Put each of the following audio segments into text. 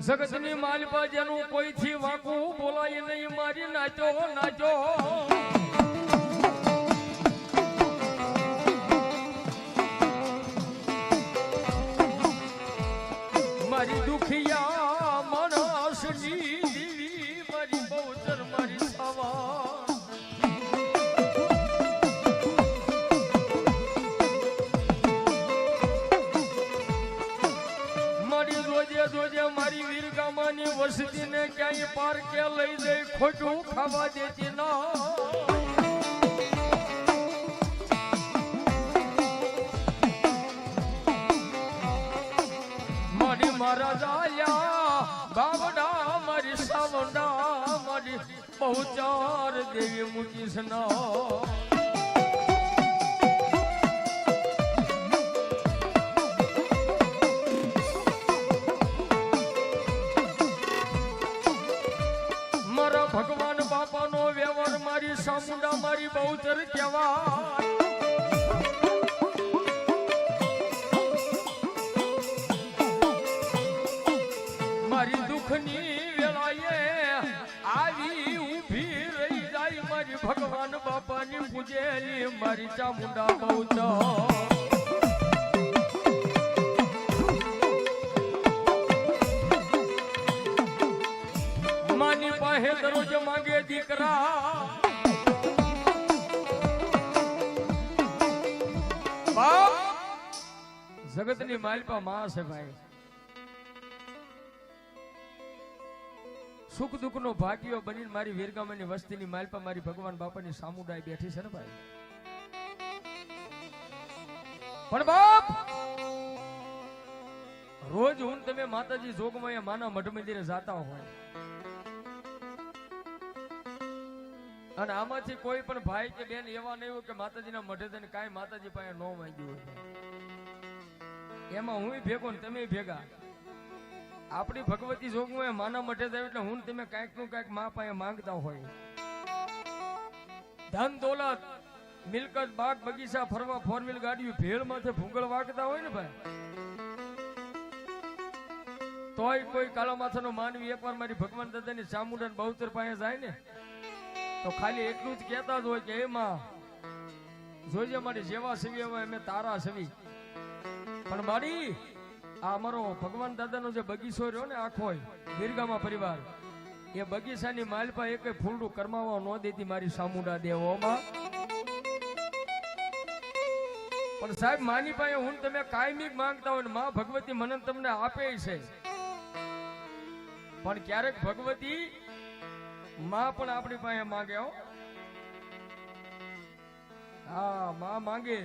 જગતની માલપા જેનું કોઈથી વાંકું બોલાય નહીં? મારી નાચો નાચો. વીરગામાની વસતીને ક્યાંય પાર્કે લઈ જઈ ખોટું ખાવા દેતી ના. મારી જાલ્યા બાવડા મારી સાવડા મારી બહુ ચાર દેવી મૂકીશ ના. વ્યવહાર મારી બહુ બહુચર કહેવાય. મારી દુઃખની વેળાએ આવી ઊભી રહી જાય મારી ભગવાન બાપાની પૂજેલી મારી ચામુંડા બહુચર માની પાસે દરરોજ માંગે દીકરા. જગતની માલપા માં છે ભાઈ. સુખ દુઃખ નો ભાગ્યો બનીને મારી વસ્તી વસ્તીની માલપા મારી ભગવાન બાપાની સામુદાય બેઠી છે ને ભાઈ. પણ બાપ, રોજ હું તમે માતાજી જોગમાં માના મઢ મંદિરે જાતા હોય. અને આમાંથી કોઈ પણ ભાઈ કે બેન એવા નહીં હોય કે માતાજીના મઢે થઈને કાંઈ માતાજી પાસે ન માંગ્યું હોય. એમાં હું ભેગો ને તમે ભેગા. આપણી ભગવતી જોગમાં માના મઠે થાય એટલે હું તમે કાંઈકનું કાંઈક મા પાસે માંગતા હોય. ધન દોલત, મિલકત, બાગ બગીચા, ફરવા, ફોર વ્હીલ ગાડીઓ ભેળ માથે ભૂંગળ વાગતા હોય ને ભાઈ? તોય કોઈ કાળા માથાનો માનવી એકવાર મારી ભગવાન દાદાની ચામુંડા બહુતર પાસે જાય ને, તો ખાલી એટલું જ કહેતા જ હોય કે એમાં જોજે મારી જેવા સેવી એવા અમે તારા સેવી. પણ મારી, આ અમારો ભગવાન દાદાનો જે બગીચો રહ્યો ને આખો વીરગામા પરિવાર, એ બગીચાની માલપા એક ફૂલડું કરમાવા ન દેતી મારી સામુડા દેવોમાં પણ સાહેબ, માની પાસે હું તમે કાયમી માંગતા હોય ને માં ભગવતી મને તમને આપે છે. પણ ક્યારેક ભગવતી માં પણ આપણી પાસે માંગે હો. હા, માં માંગે.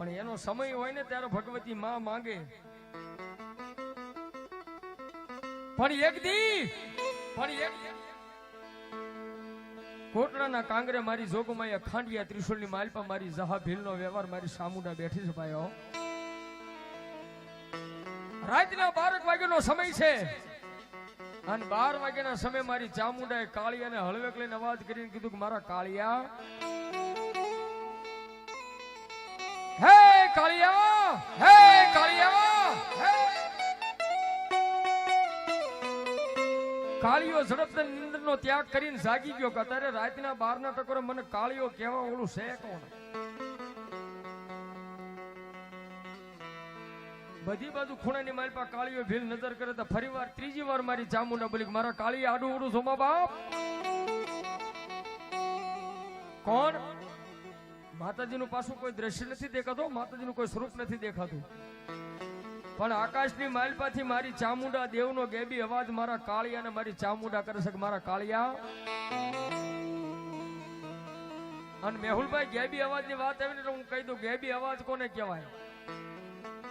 પણ એનો સમય હોય ને ત્યારે ભગવતી માં માંગે. પણ એક દી, પણ એક કોટડાના કાંગરે મારી જોગમાં ખાંડિયા ત્રિશુલની માલપા મારી જહા ભીલનો વ્યવહાર મારી સામુડા બેઠી છે ભાઈઓ. રાતના બારક વાગ્યાનો સમય છે. અને બાર વાગ્યાના સમય મારી ચામુંડાએ કાળિયાને હળવેક લઈને અવાજ કરીને કીધું કે, મારા કાળિયા બધી બાજુ ખૂણાની મારી પાસે કાળીઓ ભીલ નજર કરે તો ફરી વાર ત્રીજી વાર મારી ચામુંડા બોલી મારા કાળી આડું ઉડું છો બાપ. કોણ? માતાજીનું પાછું કોઈ દ્રશ્ય નથી દેખાતું, માતાજીનું કોઈ સ્વરૂપ નથી દેખાતું. પણ આકાશની માલપાથી મારી ચામુંડા દેવનો ગેબી અવાજ મારા કાળિયા ને મારી ચામુંડા કરે છે મારા કાળિયા? અને મેહુલભાઈ ગેબી અવાજની વાત આવી ને હું કહી દઉં, ગેબી અવાજ કોને કહેવાય?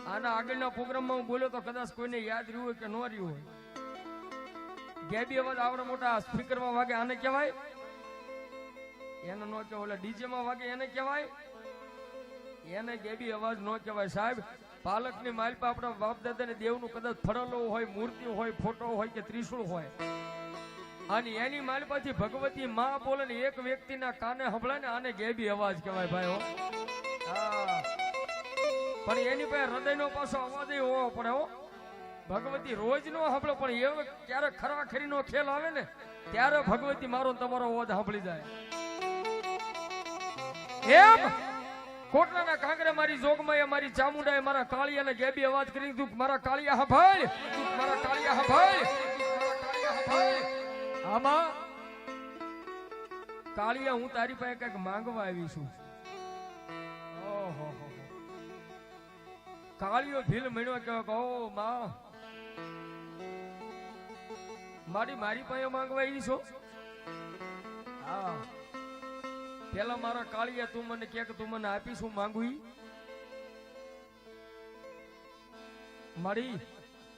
આના આગળના પ્રોગ્રામમાં હું બોલ્યો તો કદાચ કોઈને યાદ રહ્યું હોય કે ન રહ્યું હોય. ગેબી અવાજ આવડે મોટા સ્પીકરમાં વાગે, આને કહેવાય? એને નો કહેવાય એટલે ડીજે માં વાગે એને કહેવાય. એને ગેબી અવાજ નો કહેવાય. સાહેબ, પાલકની માલપા આપણા બાપ દાદાને દેવનું કદાચ ફળેલો હોય, મૂર્તિ હોય, ફોટો હોય કે ત્રિશુળ હોય. અને એની માલપાથી ભગવતી માં બોલે એક વ્યક્તિના કાને સંભળાય ને આને ગેબી અવાજ કહેવાય ભાઈ પણ એની પાસે હૃદયનો પાછો અવાજ હોવો પડે હો. ભગવતી રોજ નો સાંભળો પણ એવો ખરવા ખરી નો ખેલ આવે ને, ત્યારે ભગવતી મારો તમારો અવાજ સાંભળી જાય. એમ કોટલાના કાંગરે મારી જોગમાં મારી ચામુંડાએ મારા કાળિયાને ગેબી અવાજ કરી દીધું મારા કાળિયા હાંભળ તું મારા કાળિયા હા હાંભળ આમાં કાળિયા, હું તારી પાસે કંઈક માંગવા આવી છું. હો હો. કાળિયો ભીલ મળ્યો કે કહો માં, મારી મારી પાસે માંગવા આવી છો? હા. પેલા મારા કાળિયા તું મને કે તું મને આપી શું માંગુ? મારી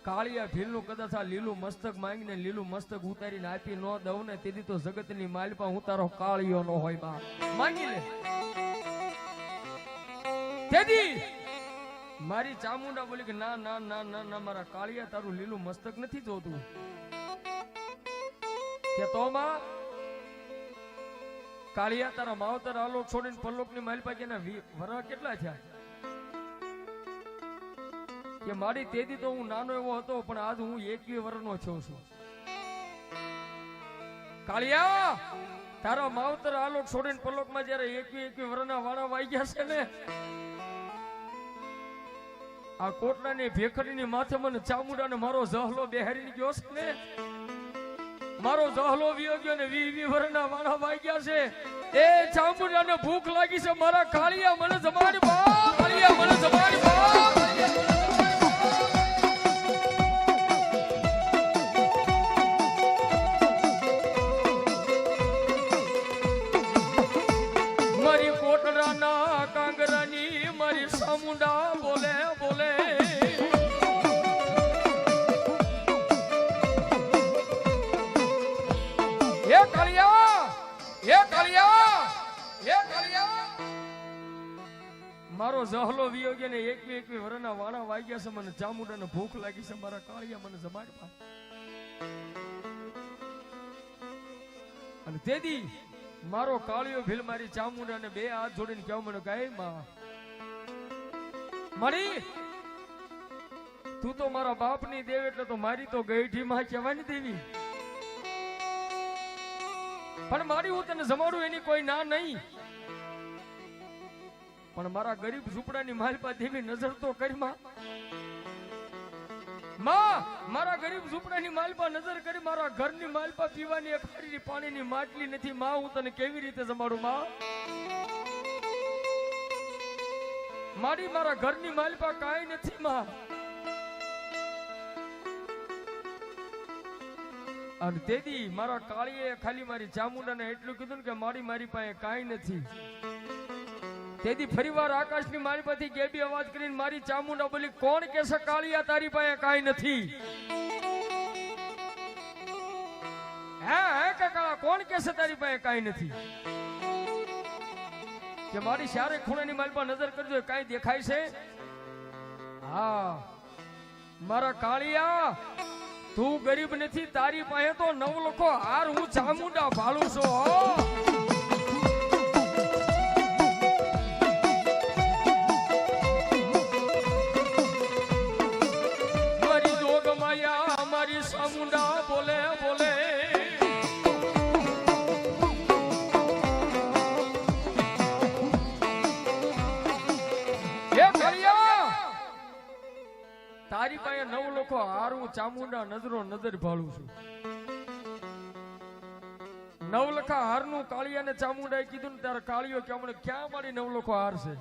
કાળિયા ભીલનું કદાચ આ લીલું મસ્તક માંગીને લીલું મસ્તક ઉતારીને આપી ન દઉં ને તેથી તો જગતની માલપા હું તારો કાળિયો નો હોય બા માંગી લે. તેથી મારી ચામુંડા બોલી કે ના ના ના ના ના, મારા કાળિયા તારું લીલું મસ્તક નથી જોતું. કે તો માં કાળિયા તારા માવતર આલોક છોડીને પલ્લોકની માલ પાકી એના વી- કેટલા થયા? કે મારી તેદી તો હું નાનો એવો હતો, પણ આજ હું એકવી વર્ષનો છું છું. કાળિયા, તારા માવતર આલોક છોડીને પલ્લોકમાં જ્યારે એકવી એકવી વર્ષના વાળા વાઈ ગયા છે ને, આ કોટલાની ભેખડીની માથે મને ચામુંડાને મારો જહલો બેહારી ગયો છે ને મારો જહલો વિયો ગયો ને વી વી વરના માણા વાગ્યા છે. એ ચામુંડાને ભૂખ લાગી છે, મારા કાળિયા, મને જમાડ બા કાળિયા, મને જમાડ બાપ વાગ્યા છે, મને ચામુંડાને ભૂખ લાગી છે, મારા કાળિયા મને જમાડ પા અને તેથી મારો કાળિયો ભીલ મારી ચામુંડાને બે હાથ જોડીને કહેવા મને કહે, માં, મારી, તું તો મારા બાપની દેવ એટલે તો મારી તો ગઈઠી માં કહેવાની દેવી. પણ મારી હું તને જમાડું એની કોઈ ના નહીં. પણ મારા ગરીબ ઝૂંપડાની માલપા દેવી નજર તો કરીમાં માં. મારા ગરીબ ઝૂંપડાની માલપા નજર કરી, મારા ઘરની માલપા પીવાની હારીની પાણીની માટલી નથી, માં, હું તને કેવી રીતે જમાડું માં? મારી, મારા ઘરની માલપા કાંઈ નથી, માં. અને તેથી મારા કાળીએ ખાલી મારી ચામુંડાને એટલું કીધું કે મારી મારી પાસે કાંઈ નથી. તેથી ફરીવાર આકાશની મારી પાસેથી ગેબી અવાજ કરીને મારી ચામુંડા બોલી, કોણ કેસે કાળિયા, તારી પાસે કાંઈ નથી. હે હે કાકા, કોણ કેસે તારી પાસે કાંઈ નથી? કે મારી શારે ખૂણાની મારી પર નજર કરજો કાંઈ દેખાય છે? હા, મારા કાળિયા, તું ગરીબ નથી, તારી પાસે તો નવ લોકો હાર હું ચામુંડા ભાળું છું નવ હારું ચામુંડા નજરો નજર ભાળું છું. નવલખા હારનું કાળિયાને ચામુંડાએ કીધું ત્યારે કાળિયો કે હમણાં ક્યાં મારી નવલખો હાર છે?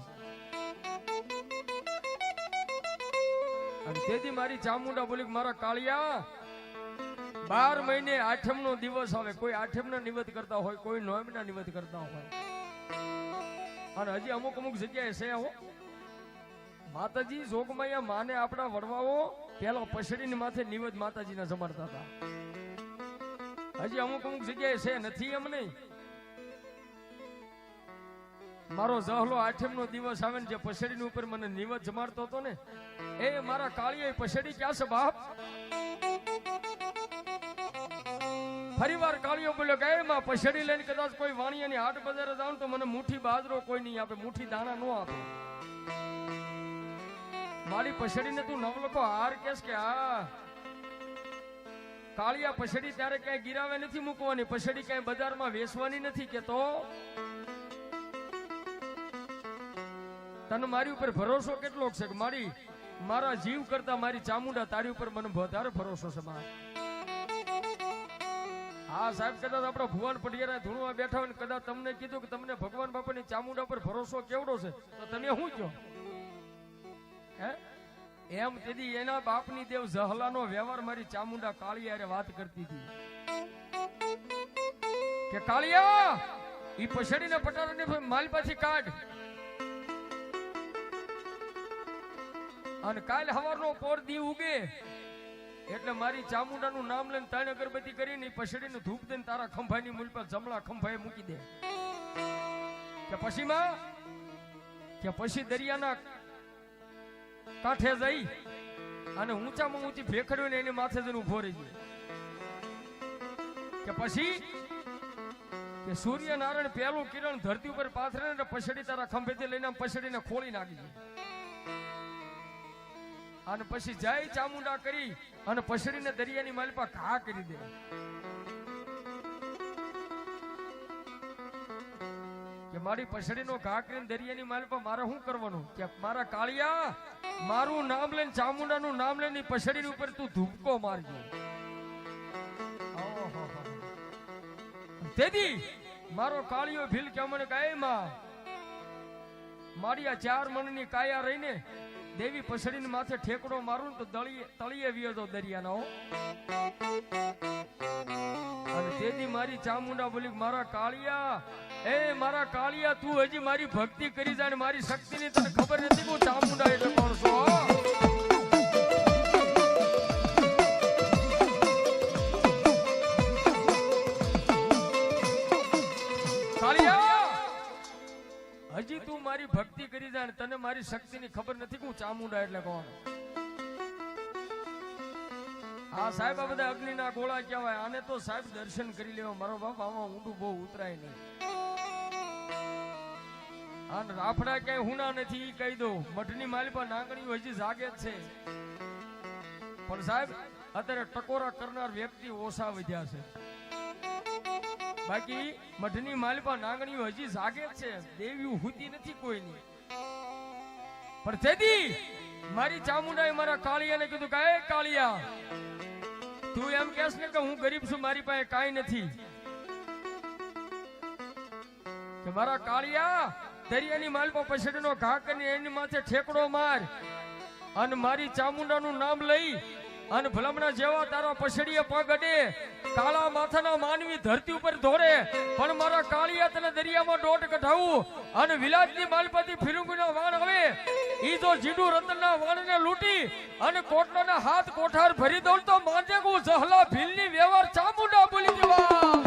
અને તેથી મારી ચામુંડા બોલી મારા કાળિયા, બાર મહિને આઠમ નો દિવસ આવે. કોઈ આઠમ ના નિવેદ કરતા હોય, કોઈ નોમ ના નિવેદ કરતા હોય. અને હજી અમુક અમુક જગ્યાએ છે હો. માતાજી જોગમાયા માને આપણા વડવાઓ પેલા પછડીની માથે નિવેદ માતાજીના જમાડતા હતા. હજી અમુક અમુક જગ્યાએ છે, નથી એમ નહીં. મારો જહલો આઠમ નો દિવસ આવે જે પછડીની ઉપર મને નિવેદ જમાડતો હતો ને, એ મારા કાળીએ પછડી ક્યાં છે બાપ? ફરીવાર કાળીઓ બોલ્યો કે માં પછડી લઈને કદાચ કોઈ વાણિયાની હાટ બજારે જાઉં તો મને મુઠ્ઠી બાજરો કોઈ નહીં આપે, મુઠ્ઠી દાણા નો આપે. મારી પછડીને તું નવલખો હાર કેસ કે આ કાળિયા પછડી ત્યારે ક્યાંય ગીરાવે નથી મૂકવાની, પછડી ક્યાંય બજારમાં વેચવાની નથી કે તો તને મારી ઉપર ભરોસો કેટલો છે મારી, મારા જીવ કરતા મારી ચામુંડા તારી ઉપર મને વધારે ભરોસો છે મારે. હા, સાહેબ, કદાચ આપણા ભુવન પટિયારા ધૂણવા બેઠા હોય કદાચ તમને કીધું કે તમને ભગવાન બાપાની ચામુંડા પર ભરોસો કેવડો છે, તો તમે શું કહો? હે? એમ તેથી એના બાપની દેવ જહલાનો વ્યવહાર મારી ચામુંડા કાળિયારે વાત કરતી હતી. કે કાળિયા, ઈ પછડીને પટારાને માલપાથી કાઢ. અને કાલ હવારનો પોર દી ઉગે, એટલે મારી ચામુંડાનું નામ લઈને ત્રણ અગરબત્તી કરીને પછડીને ધૂપ દઈને તારા ખંભાની મૂલ પર જમણા ખંભાએ મૂકી દે. કે પછી માં, કે પછી દરિયાના કાંઠે જઈ અને ઊંચામાં ઊંચી ભેખડ્યું એની માથે જઈને ઊભો રહી ગયો કે પછી? કે સૂર્યનારાયણ પહેલું કિરણ ધરતી ઉપર પાથરે ને પછડી તારા ખંભેથી લઈને પછડીને ખોળી નાખી દે અને પછી જય ચામુંડા કરી અને પછડીને દરિયાની માલિપા ઘા કરી દે. કે મારી પછડીનો ઘા કરીને દરિયાની માલપા મારે શું કરવાનું? કે મારા કાળિયા, મારું નામ લઈને ચામુંડાનું નામ લઈને પછડીની ઉપર તું ધૂપકો મારજો. તેથી મારો કાળિયો ભીલ કે મને કહે માં, મારી આ ચાર મણની કાયા રહીને દેવી પછડીને માથે ઠેકડો મારું તો દળીએ, તળીએ વિયો તો દરિયાનો. અને તેથી મારી ચામુંડા બોલી, મારા કાળિયા એ મારા કાળિયા, તું હજી મારી ભક્તિ કરી જાય ને મારી શક્તિની તને ખબર નથી હું ચામુંડા એટલે કોણ છું હજી તું મારી ભક્તિ કરી જાય ને તને મારી શક્તિની ખબર નથી હું ચામુંડા એટલે કોણ. હા, સાહેબ, આ બધા અગ્નિના ગોળા કહેવાય આને તો સાહેબ દર્શન કરી લેવા. મારો બાપ આમાં ઊંડું બહુ ઉતરાય નહીં. અને રાફડા કઈ હુના નથી કહી દો મઠની પર નાંગણીઓ હજી જાગે છે. પણ સાહેબ, અત્યારે ટકોરા કરનાર વ્યક્તિ ઓછા વધ્યા છે. બાકી મઠની માલિપા નાંગણીઓ હજી જાગે છે. દેવી હુતી નથી કોઈની. પણ તેથી મારી ચામુંડાએ મારા કાળિયાને કીધું કે કાળિયા, તું એમ કહેશ ને કે હું ગરીબ છું, મારી પાસે કાંઈ નથી. મારા કાળિયા દરિયાની માલપા પછડીનો ઘા કરીને એની માથે ઠેકડો માર. અને મારી ચામુંડાનું નામ લઈ અને ભલામણા જેવા તારા પછડીએ પગ અડે. કાળા માથાના માનવી ધરતી ઉપર ધોરે પણ મારા કાળિયા તને દરિયામાં દોટ કઢાવું અને વિલાજની માલપતિ ફિરુંગીના વાણ આવે. ઈ જો જીડુ રતનના વાણને લૂંટી અને કોટલાના હાથ કોઠાર ભરી દઉં તો માંજે હું જહલા ભીલની વ્યવહાર ચામુંડા બોલી દેવા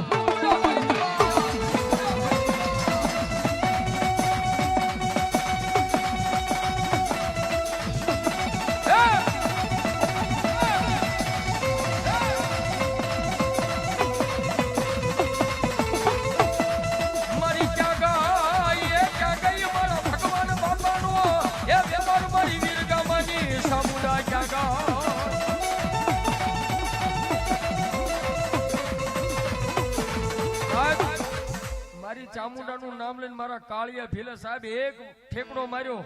ચામુંડાનું નામ લઈને મારા કાળિયા ભીલે સાહેબ એક ઠેકડો માર્યો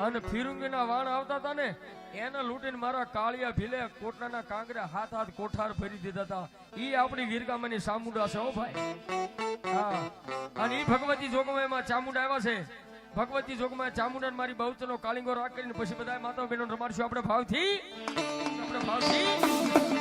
અને ફિરુંગીના વાણ આવતા હતા ને, એને લૂંટીને મારા કાળિયા ભીલે કોટલાના કાંગરે હાથ હાથ કોઠાર ભરી દીધા હતા. ઈ આપણી વીરગામાની ચામુંડા છે હો ભાઈ. હા. અને ઈ ભગવતી જોગમામાં ચામુંડા આવ્યા છે. ભગવતી જોગમાં ચામુંડા મારી બહુચનો કાલિંગો રાખ કરીને પછી બધા માતા બહેનો રમાડશું. આપણે ભાવથી આપણે ભાવથી.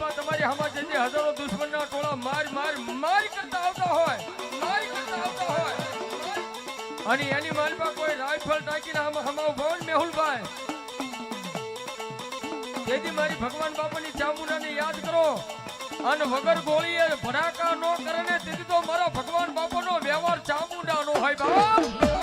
માલપા તમારી હમા જે હજારો દુશ્મનના ટોળા માર માર માર કરતા આવતા હોય. માર કરતા આવતા હોય. અને એની માલમાં કોઈ રાઇફલ ટાંકીને હમ ઊભા હોય મેહુલભાઈ. તેથી મારી ભગવાન બાપાની ચામુંડાને યાદ કરો. અને વગર ગોળીએ ભરાકા નો કરે ને તેથી તો મારા ભગવાન બાપાનો વ્યવહાર ચામુંડાનો હોય બાપ.